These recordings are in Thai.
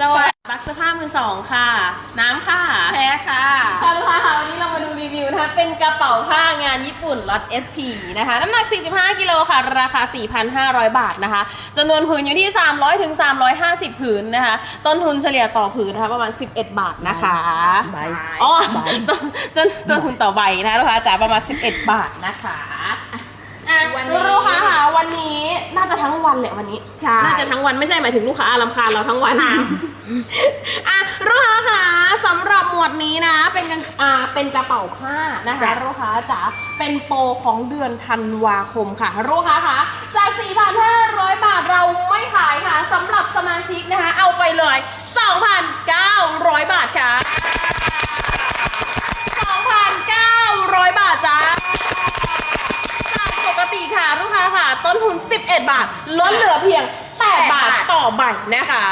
สวัสดีบักเสื้อผ้ามือสองค่ะ น้ำค่ะ แพ้ค่ะค่ะลูกค้าค่ะวันนี้เรามาดูรีวิวนะคะ เป็นกระเป๋าผ้างานญี่ปุ่นล็อต SP นะคะ น้ำหนัก 45 กิโลค่ะ ราคา 4,500 บาทนะคะจำนวนผืนอยู่ที่ 300ถึง350 ผืนนะคะ ต้นทุนเฉลี่ยต่อผืนนะคะประมาณ 11 บาทนะคะใบอ๋อต้นต้นต้นทุนต่อใบนะคะลูกค้าจ๋าประมาณ 11 บาทนะคะ อะวันนี้ ลูกค้าค่ะวันนี้น่าจะทั้งวันแหละวันนี้ ใช่ น่าจะทั้งวันไม่ใช่หมายถึงลูกค้าลำคาญเราทั้งวันอะอะลูกค้าค่ะสำหรับหมวดนี้นะ เป็นกันอ่าเป็นกระเป๋าผ้านะคะจ้ะลูกค้าจ๋าเป็นโปรของเดือนธันวาคมค่ะลูกค้าค่ะจาก 4,500 บาทเราไม่ขายค่ะสำหรับสมาชิกนะคะ เอาไปเลย 2,900 บาทค่ะ 2,900 บาทจ้า จากปกติค่ะลูกค้าค่ะ ต้นทุน 11 บาท ลดเหลือเพียง 8 บาทต่อใบนะคะ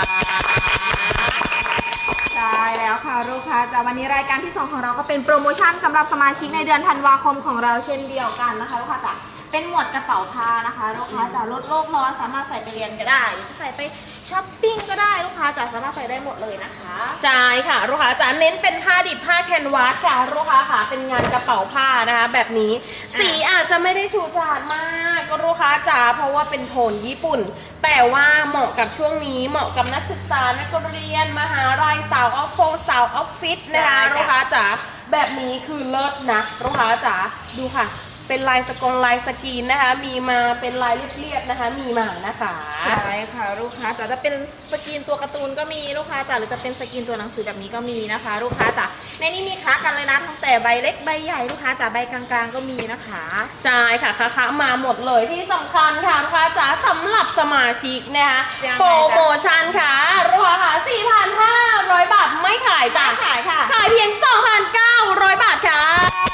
ใช่แล้วค่ะลูกค้าจากวันนี้รายการที่ 2 ของเราก็เป็นโปรโมชั่นสำหรับสมาชิกในเดือนธันวาคมของเราเช่นเดียวกันนะคะลูกค้าจ๋าเป็นหมวดกระเป๋าผ้านะคะลูกค้าจ๋าลดโลกร้อนสามารถใส่ไปเรียนก็ได้หรือใส่ไปช้อปปิ้งก็ได้ลูกค้าจ๋าสามารถใส่ได้หมดเลยนะคะ ใช่ค่ะลูกค้าจ๋าเน้นเป็นผ้าดิบผ้าแคนวาสค่ะลูกค้าค่ะเป็นงานกระเป๋าผ้านะคะ แบบนี้สีอาจจะไม่ได้ฉูดฉาดมากก็ลูกค้าจ๋าเพราะว่าเป็นโทนญี่ปุ่น แต่ว่าเหมาะกับช่วงนี้เหมาะกับนักศึกษานักเรียนมหาลัยสาวออฟโฟสาวออฟฟิศนะคะใช่ค่ะลูกค้าจ๋าแบบนี้คือเลิศนะลูกค้าจ๋าดูค่ะ เป็นลายสกงลายสกรีนนะคะ มีมาเป็นลายเรียบๆนะคะ มีมานะคะใช่ค่ะ ลูกค้าจ๋าจะเป็นสกรีนตัวการ์ตูนก็มีลูกค้าจ๋าหรือจะเป็นสกรีนตัวหนังสือแบบนี้ก็มีนะคะ ลูกค้าจ๋าในนี้มีคละกันเลยนะตั้งแต่ใบเล็กใบใหญ่ลูกค้าจ๋าใบกลางๆก็มีนะคะใช่ค่ะค้าค้ามาหมดเลยที่สำคัญค่ะลูกค้าจ๋าสำหรับสมาชิกนะคะยังไงจ๊ะโปรโมชั่นค่ะลูกค้าค่ะ4,500 บาทไม่ขายจ้ะขายค่ะ ขายเพียง 2,900 บาทค่ะเดียวนี้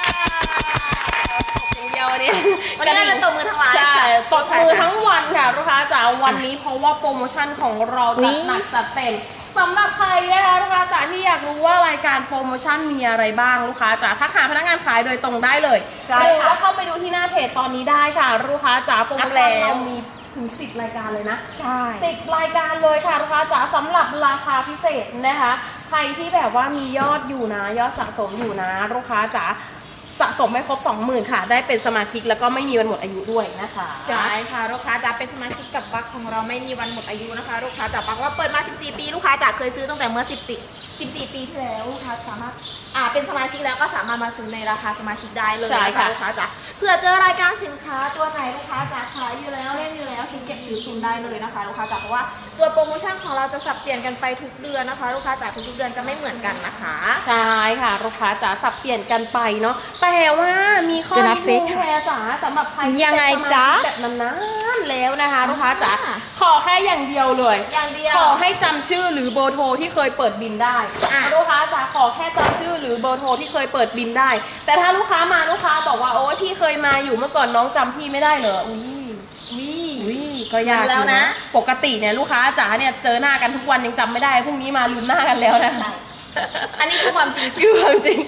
วันนี้เราจะตบมือทั้งร้านใช่ค่ะตบมือทั้งวันค่ะลูกค้าจ๋าวันนี้เพราะว่าโปรโมชั่นของเราจัดหนักจัดเต็มสำหรับใครนะคะลูกค้าจ๋าที่อยากรู้ว่ารายการโปรโมชั่นมีอะไรบ้างลูกค้าจ๋าทักหาพนักงานขายโดยตรงได้เลยใช่หรือค่ะว่าเข้าไปดูที่หน้าเพจตอนนี้ได้ค่ะลูกค้าจ๋าโปรโมอัพชั่นแล้วเรามีถึงสิบรายการเลยนะ ใช่สิบรายการเลยค่ะลูกค้าจ๋าสำหรับราคาพิเศษนะคะ ใครที่แบบว่ามียอดอยู่นะ ยอดสะสมอยู่นะลูกค้าจ๋า สะสมไม่ครบ 20,000 ค่ะ ได้เป็นสมาชิกแล้วก็ไม่มีวันหมดอายุด้วยนะคะ ใช่ค่ะลูกค้าจ๋าเป็นสมาชิกกับบัคของเราไม่มีวันหมดอายุนะคะลูกค้าจ๋าบัคว่าเปิดมา 14 ปีลูกค้าจ๋าเคยซื้อตั้งแต่เมื่อ 10 ปี 14 ปีที่แล้วลูกค้าสามารถอ่าเป็นสมาชิกแล้วก็สามารถมาซื้อในราคาสมาชิกได้เลยใช่นะค่ะคะลูกค้าจ๋าเผื่อเจอรายการสินค้า ซื้อเก็บซื้อทุนได้เลยนะคะลูกค้าจ๋าเพราะว่าตัวโปรโมชั่นของเราจะสับเปลี่ยนกันไปทุกเดือนนะคะ ลูกค้าจ๋าทุกๆเดือนจะไม่เหมือนกันนะคะ ใช่ค่ะลูกค้าจ๋าสับเปลี่ยนกันไปเนาะแต่ว่ามีข้อเดี๋ยวนะนิดเฟนึซงค่ะแพรจ๋าสำหรับใครที่ยังไงเป็นสมาจ๊ะชิกแบบนานๆแล้วนะคะลูกค้าจ๋าอ่าขอแค่อย่างเดียวเลยอย่างเดียวขอให้จำชื่อหรือเบอร์โทรที่เคยเปิดบินได้อะลูกค้าจ๋าขอแค่จำชื่อหรือเบอร์โทรที่เคยเปิดบินได้ แต่ถ้าลูกค้ามาลูกค้าบอกว่าโอ้ยพี่เคยมาอยู่เมื่อก่อนน้องจำพี่ไม่ได้เหรออุ้ยวิวิ ก็ยากแล้วอยู่นะ ปกติเนี่ยลูกค้าจ๋าเนี่ยเจอหน้ากันทุกวันยังจำไม่ได้พรุ่งนี้มาลืมหน้ากันแล้วนะ อันนี้คือความจริง คือความจริง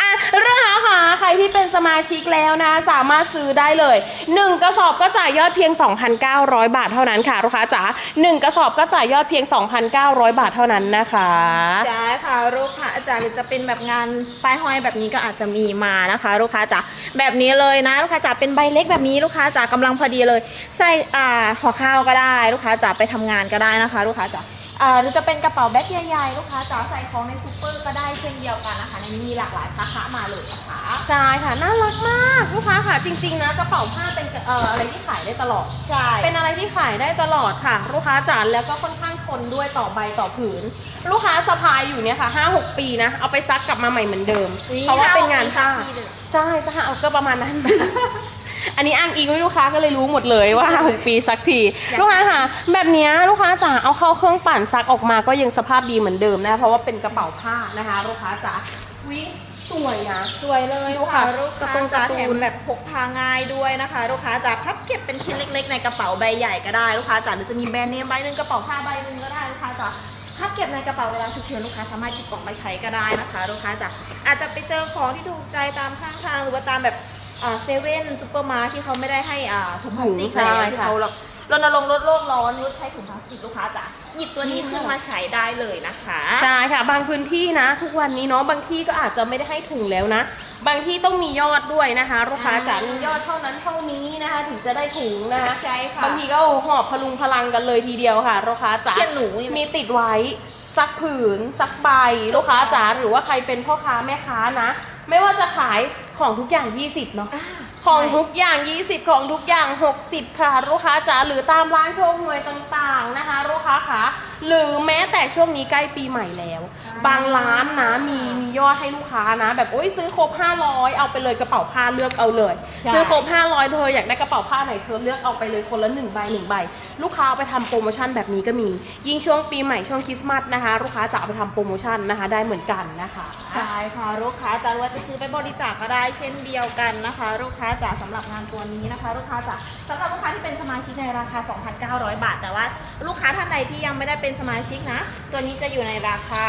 อะ เรื่องราคาใครที่เป็นสมาชิกแล้วนะ สามารถซื้อได้เลย 1 กระสอบก็จ่ายยอดเพียง 2,900 บาทเท่านั้นค่ะลูกค้าจ๋า1 กระสอบก็จ่ายยอดเพียง 2,900 บาทเท่านั้นนะคะใช่ค่ะลูกค้าจ๋าหรือจะเป็นแบบงานป้ายห้อยแบบนี้ก็อาจจะมีมานะคะ ลูกค้าจ๋าแบบนี้เลยนะ ลูกค้าจ๋าเป็นใบเล็กแบบนี้ลูกค้าจ๋ากำลังพอดีเลย ใส่อ่าห่อข้าวก็ได้ ลูกค้าจ๋าไปทำงานก็ได้นะคะ ลูกค้าจ๋า อ่าหรือจะเป็นกระเป๋าแบ็คใหญ่ๆลูกค้าจ๋าใส่ของในซูเปอร์ก็ได้เช่นเดียวกันนะคะในนี้มีหลากหลายสาขามาเลยนะคะใช่ค่ะน่ารักมากลูกค้าค่ะจริง ๆ นะกระเป๋าผ้าเป็นเอ่ออะไรที่ขายได้ตลอด ใช่เป็นอะไรที่ขายได้ตลอดค่ะ ลูกค้าจ๋าแล้วก็ค่อนข้างทนด้วยต่อใบต่อผืน ลูกค้าสะพายอยู่เนี่ยค่ะห้าหกปีนะเอาไปซักกลับมาใหม่เหมือนเดิม เพราะว่าเป็นงานผ้าใช่จะหาเอาก็ประมาณนั้น อันนี้อ้างอิงไว้ลูกค้าก็เลยรู้หมดเลยว่าห้าหกปีซักทีลูกค้าค่ะแบบเนี้ยลูกค้าจ๋าเอาเข้าเครื่องปั่นซักออกมาก็ยังสภาพดีเหมือนเดิมนะเพราะว่าเป็นกระเป๋าผ้านะคะลูกค้าจ๋าวิสวยนะสวยเลยลูกค้าลูกกระค้าตุ้งกจ๋าระตุ้นแถมแบบพกพาง่ายด้วยนะคะ ลูกค้าจ๋าพับเก็บเป็นชิ้นเล็ก ๆ ในกระเป๋าใบใหญ่ก็ได้ลูกค้าจ๋าหรือจะมีแบรนด์เนมใบหนึ่งกระเป๋าผ้าใบหนึ่งก็ได้ลูกค้าจ๋าพับเก็บในกระเป๋าเวลาฉุกเฉินลูกค้าสามารถหยิบออกมาใช้ก็ได้นะคะ ลูกค้าจ๋าอาจจะไปเจอของที่ถูกใจตามข้างทางหรือว่าตามแบบ เซเว่นซูเปอร์มาร์ที่เขาไม่ได้ให้อ่าถุงพลาสติกใช่อะไรที่ค่ะ เขาแบบรณรงค์ลดโลกร้อนลดใช้ถุงพลาสติกลูกค้าจ๋าหยิบตัวนี้ขึ้นมาใช้ได้เลยนะคะ ใช่ค่ะ บางพื้นที่นะ ทุกวันนี้เนาะบางที่ก็อาจจะไม่ได้ให้ถุงแล้วนะ บางที่ต้องมียอดด้วยนะคะลูกค้าอ่าจะมียอดเท่านั้นเท่านี้นะคะ ถึงจะได้ถุงนะคะใช่ค่ะบางทีก็โอ้โหหอบพลุงพลังกันเลยทีเดียวค่ะลูกค้าจ๋าเช่นหนูนี่ มีติดไว้สักผืนสักใบลูกค้าจ๋าหรือว่าใครเป็นพ่อค้าแม่ค้านะ ไม่ว่าจะขาย ของทุกอย่าง 20 เนาะของทุกอย่าง 20 ของทุกอย่าง 60 ค่ะ ลูกค้าจ๋าหรือตามร้านโชว์หวยต่างๆนะคะ ลูกค้าคะหรือแม้แต่ช่วงนี้ใกล้ปีใหม่แล้ว บางร้านนะมีมียอดให้ลูกค้านะ แบบโอ้ยซื้อครบ 500 เอาไปเลยกระเป๋าผ้าเลือกเอาเลยใช่ซื้อครบ 500 เธออยากได้กระเป๋าผ้าไหนเธอเลือกเอาไปเลยคนละหนึ่งใบหนึ่งใบลูกค้าเอาไปทำโปรโมชั่นแบบนี้ก็มี ยิ่งช่วงปีใหม่ช่วงคริสต์มาสนะคะ ลูกค้าจะเอาไปทำโปรโมชั่นนะคะ ได้เหมือนกันนะคะใช่ค่ะลูกค้าจะว่าจะซื้อไปบริจาคก็ได้เช่นเดียวกันนะคะ ลูกค้าจ๋าสำหรับงานตัวนี้นะคะ ลูกค้าจ๋าสำหรับลูกค้าที่เป็นสมาชิกในราคา 2,900 บาท แต่ว่าลูกค้าท่านใดที่ยังไม่ได้เป็นสมาชิกนะ ตัวนี้จะอยู่ในราคา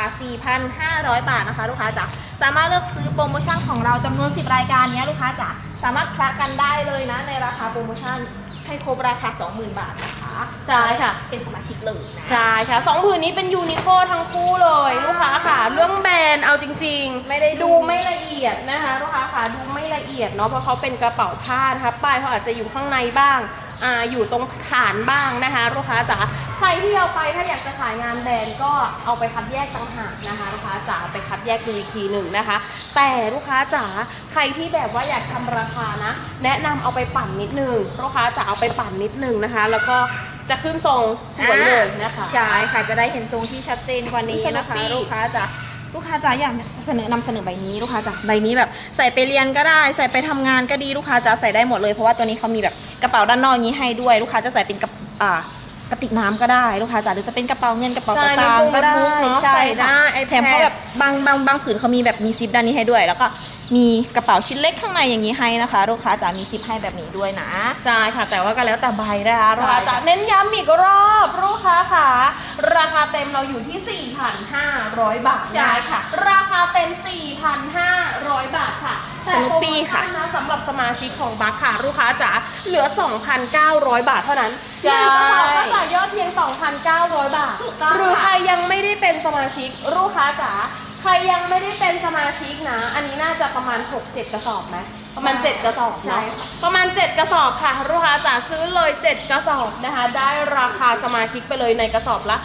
4,500 บาทนะคะ ลูกค้าจะสามารถเลือกซื้อโปรโมชั่นของเราจำนวน 10 รายการนี้ลูกค้าจะสามารถคละกันได้เลยนะในราคาโปรโมชั่นให้ครบราคา 20,000 บาทนะคะ ใช่ค่ะ เป็นสมาชิกเลยนะใช่ค่ะสองผืนนี้เป็นยูนิโคทั้งคู่เลยลูกค้าค่ะ เรื่องแบรนด์เอาจริงๆ ไม่ได้ดูไม่ละเอียดนะคะลูกค้าค่ะดูไม่ละเอียดเนาะเพราะเขาเป็นกระเป๋าผ้านะคะป้ายเขาอาจจะอยู่ข้างในบ้างอ่าอยู่ตรงฐานบ้างนะคะลูกค้าจ๋าใคร ที่เอาไปถ้าอยากจะขายงานแบรนด์ก็เอาไปคัดแยกต่างหากนะคะลูกค้าจ๋าไปคัดแยกดูอีกทีหนึ่งนะคะ แต่ลูกค้าจ๋าใครที่แบบว่าอยากทำราคานะ แนะนำเอาไปปั่นนิดนึงลูกค้าจ๋าเอาไปปั่นนิดนึงนะคะ แล้วก็จะขึ้นทรงสวยเลยนะคะใช่ค่ะจะได้เห็นทรงที่ชัดเจนกว่านี้นะคะสนุกดีลูกค้าจะลูกค้าจะอยากเสนอนำเสนอใบนี้ลูกค้าจะใบนี้แบบ ใส่ไปเรียนก็ได้ ใส่ไปทำงานก็ดีลูกค้าจะใส่ได้หมดเลยเพราะว่าตัวนี้เขามีแบบกระเป๋าด้านนอกนี้ให้ด้วย ลูกค้าจะใส่เป็นกระอ่า กระติกน้ำก็ได้ลูกค้าจ๋าหรือจะเป็นกระเป๋าเงินกระเป๋าสตางค์ก็ได้เนาะใช่ใส่ได้ค่ะไอแถมเขาแบบบางบางบางผืนเขามีแบบมีซิปด้านนี้ให้ด้วย แล้วก็ มีกระเป๋าชิ้นเล็กข้างในอย่างนี้ให้นะคะ ลูกค้าจ๋ามีซิปให้แบบนี้ด้วยนะ ใช่ค่ะ แต่ว่าก็แล้วแต่ใบนะคะใช่ลูกค้าจะเน้นย้ำอีกรอบลูกค้าค่ะ ราคาเต็มเราอยู่ที่ 4,500 บาทใช่ค่ะ ราคาเต็ม 4,500 บาทค่ะสนุปปี้ค่ะแต่โปรโมชั่นนสำหรับสมาชิกของบัคค่ะ ลูกค้าจ๋าเหลือ 2,900 บาทเท่านั้นใช่หนึ่งกระเป๋าก็จ่ายยอดเพียง 2,900 บาทถูกต้องหรือค่ะใครยังไม่ได้เป็นสมาชิกลูกค้าจ๋า ใครยังไม่ได้เป็นสมาชิกนะ อันนี้น่าจะประมาณ 6-7 กระสอบไหมประมาณ 7 กระสอบใช่เนาะค่ะประมาณ 7 กระสอบค่ะลูกค้าจ๋าซื้อเลย 7 กระสอบนะคะ ได้ราคาสมาชิกไปเลยในกระสอบละ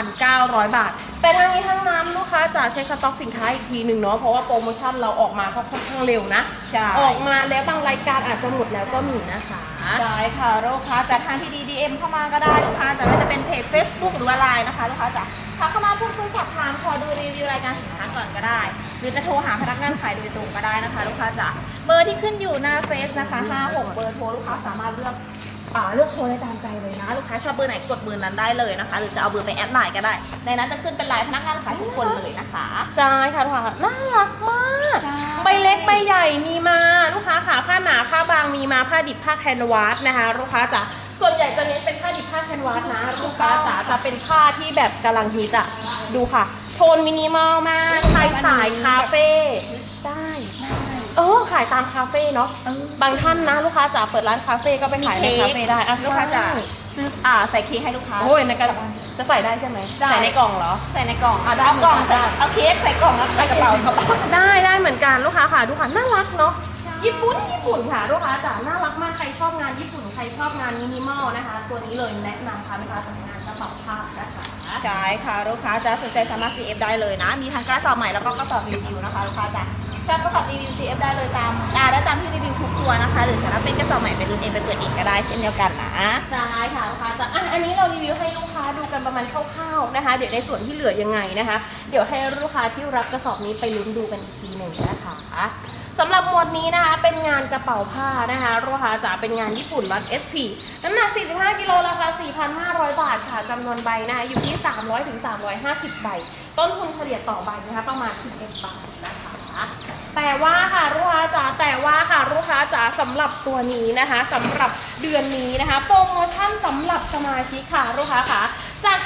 2,900 บาท แต่ทั้งนี้ทั้งนั้นลูกค้าจ๋าเช็คสต็อกสินค้าอีกทีหนึ่งเนาะเพราะว่าโปรโมชั่นเราออกมาก็ค่อนข้างเร็วนะใช่ออกมาแล้วบางรายการอาจจะหมดแล้วก็มีนะคะใช่ค่ะลูกค้าจะทางที่ดีดีเอ็มเข้ามาก็ได้ลูกค้าจะไม่จะเป็นเพจ Facebook หรือว่าไลน์นะคะลูกค้าจะ ทักเข้ามาพูดคุยสอบถามขอดูรีวิวรายการสินค้าก่อนก็ได้ หรือจะโทรหาพนักงานขายโดยตรงก็ได้นะคะ ลูกค้าจะ เบอร์ที่ขึ้นอยู่หน้าเฟซนะคะ56เบอร์โทรลูกค้าสามารถเลือกอ่าเลือกโทรได้ตามใจเลยนะ ลูกค้าชอบเบอร์ไหนกดเบอร์นั้นได้เลยนะคะ หรือจะเอาเบอร์ไปแอดไลน์ก็ได้ ในนั้นจะขึ้นเป็นไลน์พนักงานขายทุกคนเลยนะคะ ใช่ค่ะลูกค้าน่ารักมากใช่ ใบเล็กใบใหญ่มีมาลูกค้าขาผ้าหนาผ้าบางมีมาผ้าดิบผ้าแคนวาสนะคะ ลูกค้าจ๋าส่วนใหญ่จะเน้นเป็นผ้าดิบผ้าแคนวาสนะ ลูกค้าจ๋าจะเป็นผ้าที่แบบกำลังฮิตอะดูค่ะ โทนมินิมอลมากใครสายคาเฟ่ได้ เออขายตามคาเฟ่เนาะบางท่านนะลูกค้าจ๋าเปิดร้านคาเฟ่ก็ไปขายในคาเฟ่ได้อะลูกค้าจะใช่ซื้ออ่าใส่เค้กให้ลูกค้า โอ้ยในกระจะใส่ได้ใช่ไหมได้ ใส่ในกล่องเหรอ ใส่ในกล่องอะได้เอากล่องได้ใส่เอาเค้กใส่กล่องแล้วใส่กระเป๋ากระเป๋าได้ได้เหมือนกันลูกค้าค่ะดูค่ะน่ารักเนาะใช่ญี่ปุ่นญี่ปุ่นค่ะลูกค้าจ๋าน่ารักมากใครชอบงานญี่ปุ่นใครชอบงานมินิมอลนะคะ ตัวนี้เลยแนะนำค่ะลูกค้าสำนักงานกระเป๋าผ้านะคะใช่ค่ะลูกค้าจะสนใจสามารถ CF ได้เลยนะ มีทั้งกระสอบใหม่แล้วก็กระสอบรีวิวนะคะลูกค้าจะ ชอบกระสอบรีวิว CF ได้เลยตามอ่าได้ตามที่รีวิวทุกตัวนะคะ หรือถ้าเป็นกระสอบใหม่ไปรุ่นเองไปเปิดเองก็ได้เช่นเดียวกันนะใช่ค่ะลูกค้าจ๋าอะอันนี้เรารีวิวให้ลูกค้าดูกันประมาณคร่าวๆนะคะ เดี๋ยวในส่วนที่เหลือยังไงนะคะ เดี๋ยวให้ลูกค้าที่รับกระสอบนี้ไปลุ้นดูกันอีกทีหนึ่งนะคะสำหรับหมวดนี้นะคะเป็นงานกระเป๋าผ้านะคะลูกค้าจ๋าเป็นงานญี่ปุ่นวัด SP น้ำหนัก 45 กิโลราคา 4,500 บาทค่ะจำนวนใบนะคะอยู่ที่ 300ถึง350 ใบ ต้นทุนเฉลี่ยต่อใบนะคะประมาณ11บาทนะคะ แต่ว่าค่ะลูกค้าจ๋าแต่ว่าค่ะลูกค้าจ๋าสำหรับตัวนี้นะคะสำหรับเดือนนี้นะคะ โปรโมชั่นสำหรับสมาชิกค่ะลูกค้าค่ะจาก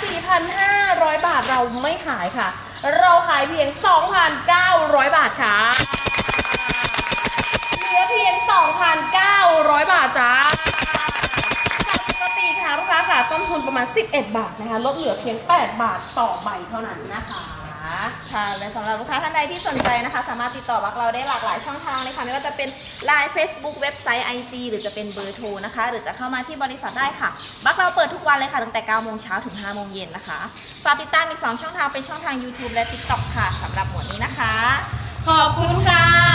4,500 บาทเราไม่ขายค่ะ เราขายเพียง 2,900 บาทค่ะเหลือเพียง 2,900 บาทจ้าจาปกติค่ะลูกค้าค่ะต้นทุนประมาณ 11 บาทนะคะ ลดเหลือเพียง 8 บาทต่อใบเท่านั้นนะคะ ค่ะและสำหรับลูกค้าท่านใดที่สนใจนะคะ สามารถติดต่อบักเราได้หลากหลายช่องทางเลยค่ะไม่ว่าจะเป็น Line Facebook เว็บไซต์ IG หรือจะเป็นเบอร์โทรนะคะ หรือจะเข้ามาที่บริษัทได้ค่ะ บักเราเปิดทุกวันเลยค่ะตั้งแต่9โมงเช้าถึง5โมงเย็นนะคะฝากติดตามอีก 2 ช่องทางเป็นช่องทาง YouTube และ TikTok ค่ะสำหรับหมวดนี้นะคะ ขอบคุณค่ะ